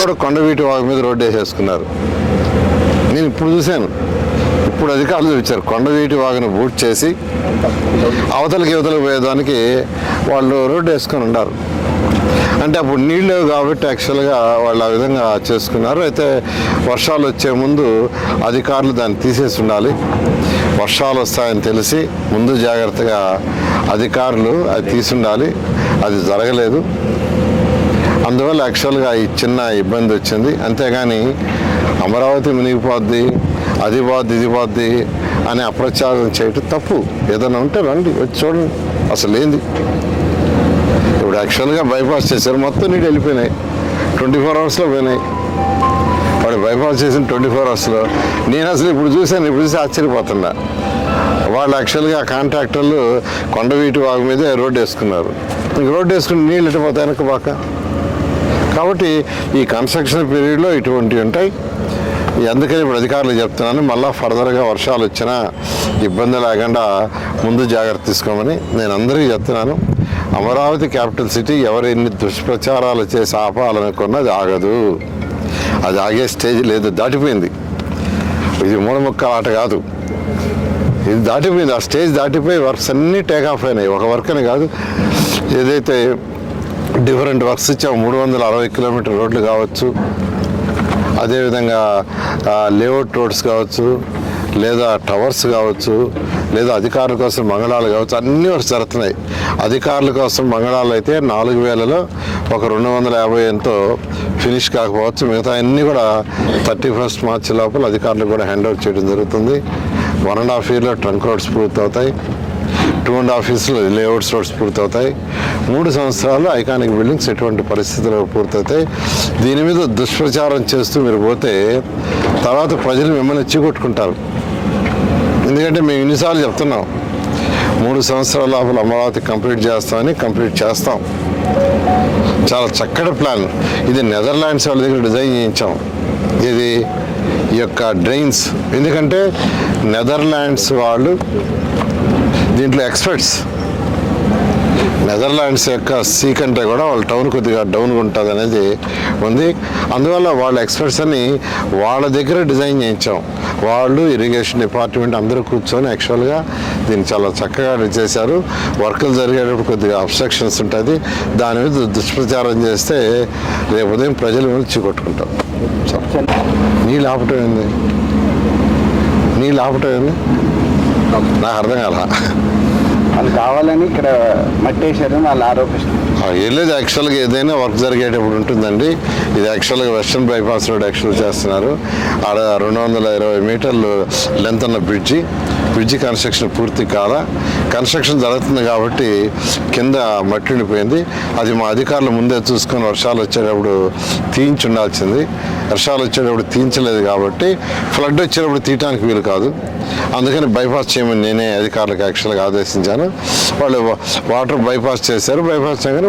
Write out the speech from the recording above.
కూడా కొండవీటి వాగు మీద రోడ్డు వేసేసుకున్నారు. నేను ఇప్పుడు చూశాను. ఇప్పుడు అధికారులు ఇచ్చారు. కొండవీటి వాగును బూట్ చేసి అవతలకి యువతలకు పోయేదానికి వాళ్ళు రోడ్డు వేసుకొని ఉన్నారు. అంటే అప్పుడు నీళ్ళు కాబట్టి యాక్చువల్గా వాళ్ళు ఆ విధంగా చేసుకున్నారు. అయితే వర్షాలు వచ్చే ముందు అధికారులు దాన్ని తీసేసి ఉండాలి. వర్షాలు వస్తాయని తెలిసి ముందు జాగ్రత్తగా అధికారులు అది తీసి ఉండాలి. అది జరగలేదు. అందువల్ల యాక్చువల్గా ఈ చిన్న ఇబ్బంది వచ్చింది. అంతేగాని అమరావతి మునిగిపోద్ది అది పోద్ది ఇది పోద్ది అని అప్రచారం చేయటం తప్పు. ఏదైనా ఉంటే రండి వచ్చి చూడండి. అసలు ఏంది? ఇప్పుడు యాక్చువల్గా బైపాస్ చేశారు మొత్తం నీళ్ళు వెళ్ళిపోయినాయి. ట్వంటీ ఫోర్ అవర్స్లో పోయినాయి. వాడు బైపాస్ చేసిన ట్వంటీ ఫోర్ అవర్స్లో నేను అసలు ఇప్పుడు చూశాను ఇప్పుడు చూసి ఆశ్చర్యపోతున్నా. వాళ్ళు యాక్చువల్గా కాంట్రాక్టర్లు కొండవీటి వాగు మీదే రోడ్డు వేసుకున్నారు. ఇంక రోడ్డు వేసుకుని నీళ్ళు ఇటుపోతాయి వెనక బాక కాబట్టి ఈ కన్స్ట్రక్షన్ పీరియడ్లో ఇటువంటివి ఉంటాయి. అందుకని ఇప్పుడు అధికారులు చెప్తున్నాను మళ్ళీ ఫర్దర్గా వర్షాలు వచ్చినా ఇబ్బంది లేకుండా ముందు జాగ్రత్త తీసుకోమని నేను అందరికీ చెప్తున్నాను. అమరావతి క్యాపిటల్ సిటీ ఎవరు ఎన్ని దుష్ప్రచారాలు చేసి ఆపాలనుకున్నది ఆగదు. అది ఆగే స్టేజ్ లేదు దాటిపోయింది. ఇది మూడముక్క ఆట కాదు. ఇది దాటిపోయింది ఆ స్టేజ్ దాటిపోయి వర్క్స్ అన్నీ టేక్ ఆఫ్ అయినాయి. ఒక వర్క్ అని కాదు ఏదైతే డిఫరెంట్ వర్క్స్ ఇచ్చాము మూడు వందల అరవై కిలోమీటర్ రోడ్లు కావచ్చు. అదేవిధంగా లేఅవుట్ రోడ్స్ కావచ్చు లేదా టవర్స్ కావచ్చు లేదా అధికారుల కోసం మంగళాలు కావచ్చు అన్నీ వర్క్స్ జరుగుతున్నాయి. అధికారుల కోసం మంగళాలు అయితే నాలుగు వేలలో ఒక రెండు వందల యాభై ఎంతో ఫినిష్ కాకపోవచ్చు. మిగతా అన్నీ కూడా థర్టీ ఫస్ట్ మార్చ్ లోపల అధికారులకు కూడా హ్యాండ్ ఓవర్ చేయడం జరుగుతుంది. వన్ అండ్ హాఫ్ ఇయర్లో ట్రంక్ రోడ్స్ పూర్తవుతాయి. టూ అండ్ హాఫ్ ఇయర్స్లో లేఅవుట్స్ రోడ్స్ పూర్తవుతాయి. మూడు సంవత్సరాలు ఐకానిక్ బిల్డింగ్స్ ఎటువంటి పరిస్థితుల్లో పూర్తవుతాయి. దీని మీద దుష్ప్రచారం చేస్తూ మీరు పోతే తర్వాత ప్రజలు మిమ్మల్ని చికొట్టుకుంటారు. ఎందుకంటే మేము ఇన్నిసార్లు చెప్తున్నాం మూడు సంవత్సరాల లోపల అమరావతి కంప్లీట్ చేస్తామని కంప్లీట్ చేస్తాం. చాలా చక్కటి ప్లాన్. ఇది నెదర్లాండ్స్ వాళ్ళ దగ్గర డిజైన్ చేయించాం. ఇది ఈ యొక్క డ్రైన్స్. ఎందుకంటే నెదర్లాండ్స్ వాళ్ళు దీంట్లో ఎక్స్పర్ట్స్. నెదర్లాండ్స్ యొక్క సీ కంటే కూడా వాళ్ళ టౌన్ కొద్దిగా డౌన్గా ఉంటుంది అనేది ఉంది. అందువల్ల వాళ్ళ ఎక్స్పర్ట్స్ అని వాళ్ళ దగ్గర డిజైన్ చేయించాం. వాళ్ళు ఇరిగేషన్ డిపార్ట్మెంట్ అందరూ కూర్చొని యాక్చువల్గా దీన్ని చాలా చక్కగా చేశారు. వర్కులు జరిగేటప్పుడు కొద్దిగా అబ్స్ట్రక్షన్స్ ఉంటుంది దాని మీద దుష్ప్రచారం చేస్తే రేపు ఉదయం ప్రజలు మీద చీకొట్టుకుంటాం నీళ్ళు ఆపటం ఏంది? నీళ్ళు ఆపటం ఏంది? నాకు అర్థం కాల వాళ్ళు కావాలని ఇక్కడ మట్టేశారని వాళ్ళు ఆరోపిస్తున్నారు. ఏం లేదు యాక్చువల్గా ఏదైనా వర్క్ జరిగేటప్పుడు ఉంటుందండి. ఇది యాక్చువల్గా వెస్ట్రన్ బైపాస్ రోడ్ యాక్చువల్ చేస్తున్నారు. ఆడ రెండు వందల ఇరవై మీటర్లు లెంత్ ఉన్న బ్రిడ్జి బ్రిడ్జి కన్స్ట్రక్షన్ పూర్తి కాల. కన్స్ట్రక్షన్ జరుగుతుంది కాబట్టి కింద మట్టి ఉండిపోయింది. అది మా అధికారులు ముందే చూసుకొని వర్షాలు వచ్చేటప్పుడు తీయించి ఉండాల్సింది. వర్షాలు వచ్చేటప్పుడు తీయించలేదు కాబట్టి ఫ్లడ్ వచ్చేటప్పుడు తీయటానికి వీలు కాదు. అందుకని బైపాస్ చేయమని నేనే అధికారులకు యాక్చువల్గా ఆదేశించాను. వాళ్ళు వా- వాటర్ బైపాస్ చేశారు. బైపాస్ చేయగానే